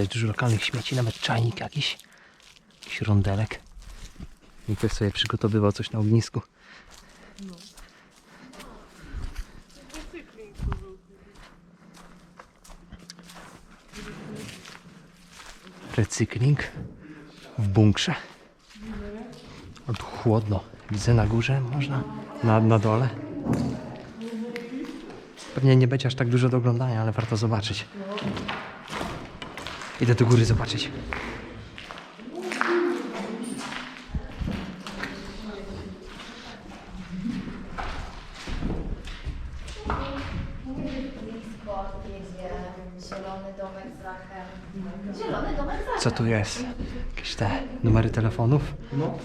Widać dużo lokalnych śmieci, nawet czajnik jakiś. Jakiś rondelek. I ktoś sobie przygotowywał coś na ognisku. Recykling w bunkrze. O, tu chłodno. Widzę na górze, można na, na dole. Pewnie nie będzie aż tak dużo do oglądania, ale warto zobaczyć. Idę do góry zobaczyć. Zielony. Zielony. Co tu jest? Jakieś te numery telefonów? No.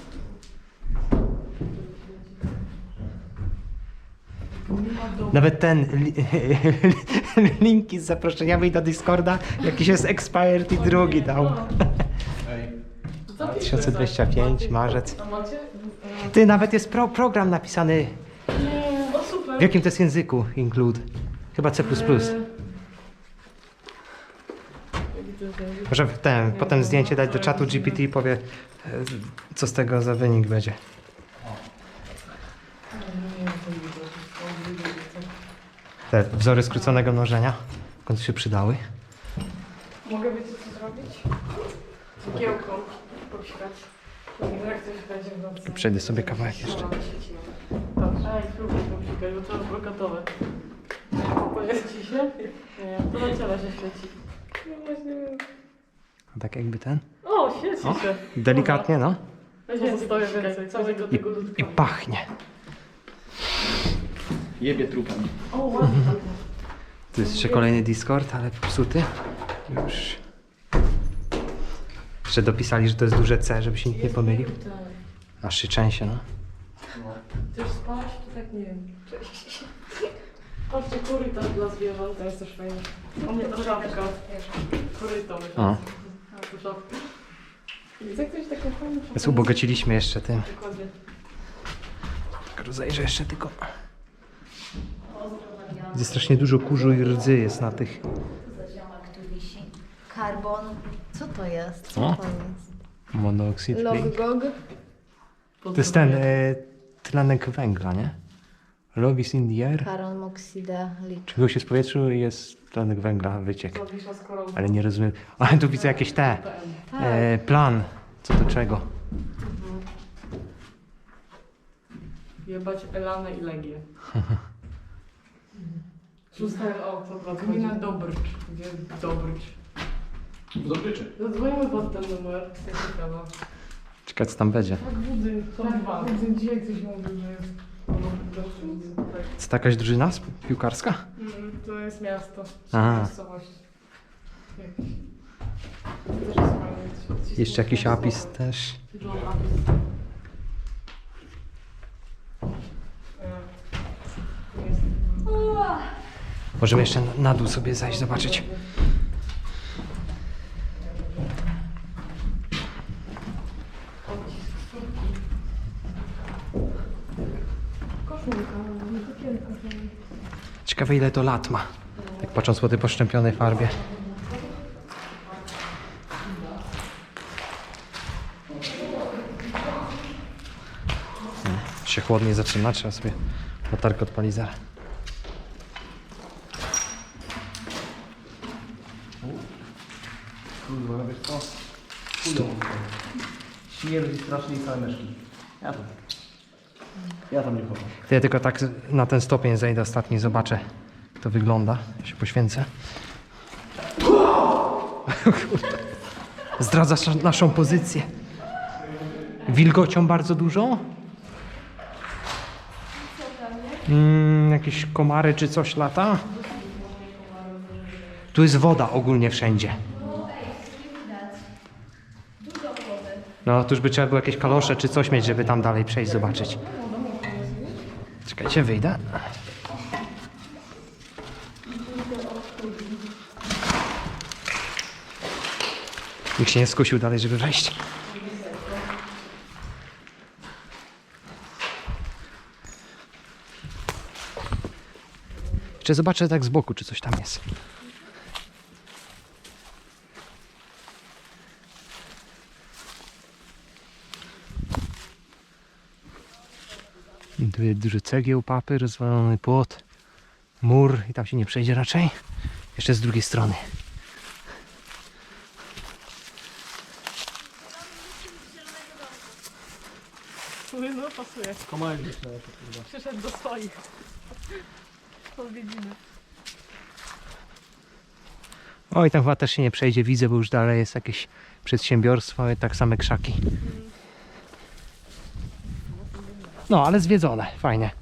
Nawet ten li, linki z zaproszeniami do Discorda, jakiś jest expired i drugi dał. Ej. 2025, marzec. Ty, nawet jest pro, program napisany. O super. W jakim to jest języku include? Chyba C++. Może w ten, potem zdjęcie dać do czatu GPT i powie, e, co z tego za wynik będzie. Te wzory skróconego mnożenia w końcu się przydały. Mogę wiecie co zrobić? Cegiełką popsikać. Jak coś będzie w nocy. Przejdę sobie kawałek jeszcze. Dobrze, ej, spróbuj popsikać, bo to było gotowe. Pojedzie ci się? Nie, to na ciele się świeci. No właśnie wiem. Tak jakby ten. O, świeci O, się. Delikatnie, no. Weź zostawię więcej, całego I, tego i pachnie. Jebie trupem. O, ładnie. Tu jest jeszcze kolejny Discord, ale psuty. Już. Jeszcze dopisali, że to jest duże C, żeby się nikt nie pomylił. Aż się trzęsie, no. Chcesz spać? To tak nie wiem. Cześć. Patrzcie, koryta dla zwierząt, to jest też fajne. O nie, to szafka. Koryto. O. To. Jest jak coś taką fajną. Więc ubogaciliśmy jeszcze tym. Dokładnie. Tak rozejrzę jeszcze tylko. Widzę strasznie dużo kurzu i rdzy jest na tych. Tu wisi? Karbon. Co to jest? Co O. to jest? Monoxid. Logog. To jest ten e, tlenek węgla, nie? Love is in the air. Karon moksida lik. Czegoś jest w powietrzu i jest tlenek węgla, wyciek. Ale nie rozumiem. Ale tu widzę jakieś te. Tak. E, plan. Co do czego. Jebać Elanę i Legię. Szósta o, co prawda. Gmina Dobrcz. Gdzie jest Dobrcz? Dobryczy. Zadzwonimy pod ten numer. Jestem ciekawa. Ciekawe co tam będzie. Tak, budynek. Są dwa. Budynek, gdzie jak coś mówi, że jest... Tak. Jest to jakaś drużyna sp- piłkarska? Mm, To jest miasto. A. Miejscowość. Jakieś. To też jest fajne. Jeszcze jakiś apis też. John Apis. E, Jest. Możemy jeszcze na- dół sobie zajść, zobaczyć. Ciekawe ile to lat ma. Tak patrząc po tej poszczępionej farbie. Hmm, Się chłodniej zaczyna, trzeba sobie latarkę odpalić zaraz. Kurwa, wiesz co? Chują. Śmierdzi strasznie i same myszki. Ja tam. Ja tam nie chodzę. To ja tylko tak na ten stopień zejdę ostatni, zobaczę jak to wygląda. Ja się poświęcę. Zdradzasz naszą pozycję. Wilgocią bardzo dużo? Mm, jakieś komary czy coś lata? Tu jest woda ogólnie wszędzie. No, tu już by trzeba było jakieś kalosze czy coś mieć, żeby tam dalej przejść, zobaczyć. Czekajcie, wyjdę. Nikt się nie skusił dalej, żeby wejść. Czy zobaczę tak z boku, czy coś tam jest. Tu jest dużo cegieł, papy, rozwalony płot, mur i tam się nie przejdzie raczej. Jeszcze z drugiej strony. No pasuje. Przyszedł do swoich. Odwiedziny. Oj, tam chyba też się nie przejdzie, widzę, bo już dalej jest jakieś przedsiębiorstwo i tak same krzaki. No, ale zwiedzone, fajnie.